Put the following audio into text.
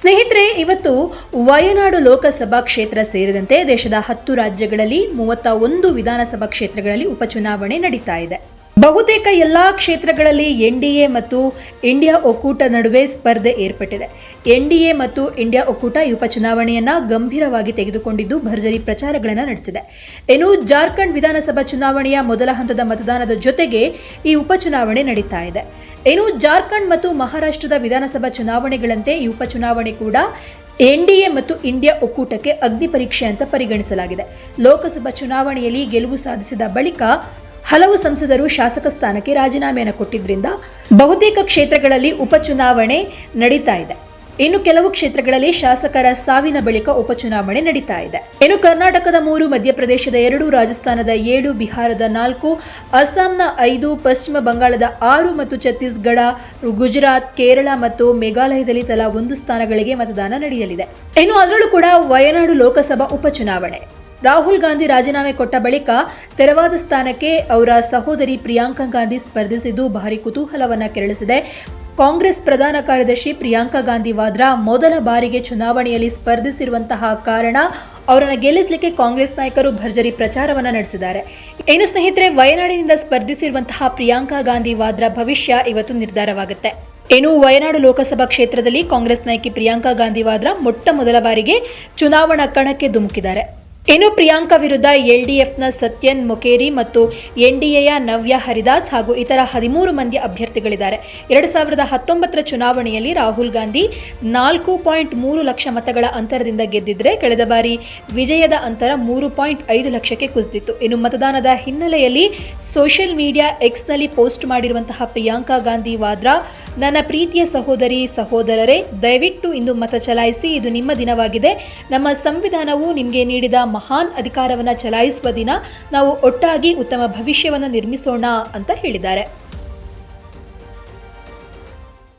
ಸ್ನೇಹಿತರೆ, ಇವತ್ತು ವಯನಾಡು ಲೋಕಸಭಾ ಕ್ಷೇತ್ರ ಸೇರಿದಂತೆ ದೇಶದ ಹತ್ತು ರಾಜ್ಯಗಳಲ್ಲಿ ಮೂವತ್ತ ಒಂದು ವಿಧಾನಸಭಾ ಕ್ಷೇತ್ರಗಳಲ್ಲಿ ಉಪಚುನಾವಣೆ ನಡೀತಾ ಇದೆ. ಬಹುತೇಕ ಎಲ್ಲಾ ಕ್ಷೇತ್ರಗಳಲ್ಲಿ ಎನ್ಡಿಎ ಮತ್ತು ಇಂಡಿಯಾ ಒಕ್ಕೂಟ ನಡುವೆ ಸ್ಪರ್ಧೆ ಏರ್ಪಟ್ಟಿದೆ. ಎನ್ಡಿಎ ಮತ್ತು ಇಂಡಿಯಾ ಒಕ್ಕೂಟ ಈ ಉಪಚುನಾವಣೆಯನ್ನ ಗಂಭೀರವಾಗಿ ತೆಗೆದುಕೊಂಡಿದ್ದು ಭರ್ಜರಿ ಪ್ರಚಾರಗಳನ್ನು ನಡೆಸಿದೆ. ಇನ್ನು ಜಾರ್ಖಂಡ್ ವಿಧಾನಸಭಾ ಚುನಾವಣೆಯ ಮೊದಲ ಹಂತದ ಮತದಾನದ ಜೊತೆಗೆ ಈ ಉಪಚುನಾವಣೆ ನಡೀತಾ ಇದೆ. ಇನ್ನು ಜಾರ್ಖಂಡ್ ಮತ್ತು ಮಹಾರಾಷ್ಟ್ರದ ವಿಧಾನಸಭಾ ಚುನಾವಣೆಗಳಂತೆ ಈ ಉಪಚುನಾವಣೆ ಕೂಡ ಎನ್ಡಿಎ ಮತ್ತು ಇಂಡಿಯಾ ಒಕ್ಕೂಟಕ್ಕೆ ಅಗ್ನಿ ಪರೀಕ್ಷೆ ಅಂತ ಪರಿಗಣಿಸಲಾಗಿದೆ. ಲೋಕಸಭಾ ಚುನಾವಣೆಯಲ್ಲಿ ಗೆಲುವು ಸಾಧಿಸಿದ ಬಳಿಕ ಹಲವು ಸಂಸದರು ಶಾಸಕ ಸ್ಥಾನಕ್ಕೆ ರಾಜೀನಾಮೆಯನ್ನು ಕೊಟ್ಟಿದ್ದರಿಂದ ಬಹುತೇಕ ಕ್ಷೇತ್ರಗಳಲ್ಲಿ ಉಪಚುನಾವಣೆ ನಡೀತಾ ಇದೆ. ಇನ್ನು ಕೆಲವು ಕ್ಷೇತ್ರಗಳಲ್ಲಿ ಶಾಸಕರ ಸಾವಿನ ಬಳಿಕ ಉಪಚುನಾವಣೆ ನಡೀತಾ ಇದೆ. ಇನ್ನು ಕರ್ನಾಟಕದ ಮೂರು, ಮಧ್ಯಪ್ರದೇಶದ ಎರಡು, ರಾಜಸ್ಥಾನದ ಏಳು, ಬಿಹಾರದ ನಾಲ್ಕು, ಅಸ್ಸಾಂನ ಐದು, ಪಶ್ಚಿಮ ಬಂಗಾಳದ ಆರು ಮತ್ತು ಛತ್ತೀಸ್ಗಢ, ಗುಜರಾತ್, ಕೇರಳ ಮತ್ತು ಮೇಘಾಲಯದಲ್ಲಿ ತಲಾ ಒಂದು ಸ್ಥಾನಗಳಿಗೆ ಮತದಾನ ನಡೆಯಲಿದೆ. ಇನ್ನು ಅದರಲ್ಲೂ ಕೂಡ ವಯನಾಡು ಲೋಕಸಭಾ ಉಪಚುನಾವಣೆ. ರಾಹುಲ್ ಗಾಂಧಿ ರಾಜೀನಾಮೆ ಕೊಟ್ಟ ಬಳಿಕ ತೆರವಾದ ಸ್ಥಾನಕ್ಕೆ ಅವರ ಸಹೋದರಿ ಪ್ರಿಯಾಂಕಾ ಗಾಂಧಿ ಸ್ಪರ್ಧಿಸಿದ್ದು ಭಾರಿ ಕುತೂಹಲವನ್ನು ಕೆರಳಿಸಿದೆ. ಕಾಂಗ್ರೆಸ್ ಪ್ರಧಾನ ಕಾರ್ಯದರ್ಶಿ ಪ್ರಿಯಾಂಕಾ ಗಾಂಧಿ ವಾದ್ರಾ ಮೊದಲ ಬಾರಿಗೆ ಚುನಾವಣೆಯಲ್ಲಿ ಸ್ಪರ್ಧಿಸಿರುವಂತಹ ಕಾರಣ ಅವರನ್ನು ಗೆಲ್ಲಿಸಲಿಕ್ಕೆ ಕಾಂಗ್ರೆಸ್ ನಾಯಕರು ಭರ್ಜರಿ ಪ್ರಚಾರವನ್ನ ನಡೆಸಿದ್ದಾರೆ. ಇನ್ನು ಸ್ನೇಹಿತರೆ, ವಯನಾಡಿನಿಂದ ಸ್ಪರ್ಧಿಸಿರುವಂತಹ ಪ್ರಿಯಾಂಕಾ ಗಾಂಧಿ ವಾದ್ರಾ ಭವಿಷ್ಯ ಇವತ್ತು ನಿರ್ಧಾರವಾಗುತ್ತೆ. ಇನ್ನು ವಯನಾಡು ಲೋಕಸಭಾ ಕ್ಷೇತ್ರದಲ್ಲಿ ಕಾಂಗ್ರೆಸ್ ನಾಯಕಿ ಪ್ರಿಯಾಂಕಾ ಗಾಂಧಿ ವಾದ್ರಾ ಮೊಟ್ಟ ಮೊದಲ ಬಾರಿಗೆ ಚುನಾವಣಾ ಕಣಕ್ಕೆ ಧುಮುಕಿದ್ದಾರೆ. ಇನ್ನು ಪ್ರಿಯಾಂಕಾ ವಿರುದ್ಧ ಎಲ್ಡಿಎಫ್ನ ಸತ್ಯನ್ ಮೊಕೇರಿ ಮತ್ತು ಎನ್ಡಿಎಯ ನವ್ಯ ಹರಿದಾಸ್ ಹಾಗೂ ಇತರ ಹದಿಮೂರು ಮಂದಿ ಅಭ್ಯರ್ಥಿಗಳಿದ್ದಾರೆ. ಎರಡು ಸಾವಿರದ ಹತ್ತೊಂಬತ್ತರ ಚುನಾವಣೆಯಲ್ಲಿ ರಾಹುಲ್ ಗಾಂಧಿ ನಾಲ್ಕು ಪಾಯಿಂಟ್ ಮೂರು ಲಕ್ಷ ಮತಗಳ ಅಂತರದಿಂದ ಗೆದ್ದಿದ್ರೆ ಕಳೆದ ಬಾರಿ ವಿಜಯದ ಅಂತರ ಮೂರು ಪಾಯಿಂಟ್ ಐದು ಲಕ್ಷಕ್ಕೆ ಕುಸಿದಿತ್ತು. ಇನ್ನು ಮತದಾನದ ಹಿನ್ನೆಲೆಯಲ್ಲಿ ಸೋಷಿಯಲ್ ಮೀಡಿಯಾ ಎಕ್ಸ್ನಲ್ಲಿ ಪೋಸ್ಟ್ ಮಾಡಿರುವಂತಹ ಪ್ರಿಯಾಂಕಾ ಗಾಂಧಿ ವಾದ್ರಾ, ನನ್ನ ಪ್ರೀತಿಯ ಸಹೋದರಿ, ಸಹೋದರರೇ, ದಯವಿಟ್ಟು ಇಂದು ಮತ ಚಲಾಯಿಸಿ, ಇದು ನಿಮ್ಮ ದಿನವಾಗಿದೆ. ನಮ್ಮ ಸಂವಿಧಾನವು ನಿಮಗೆ ನೀಡಿದ ಮಹಾನ್ ಅಧಿಕಾರವನ್ನು ಚಲಾಯಿಸುವ ದಿನ ನಾವು ಒಟ್ಟಾಗಿ ಉತ್ತಮ ಭವಿಷ್ಯವನ್ನು ನಿರ್ಮಿಸೋಣ ಅಂತ ಹೇಳಿದ್ದಾರೆ.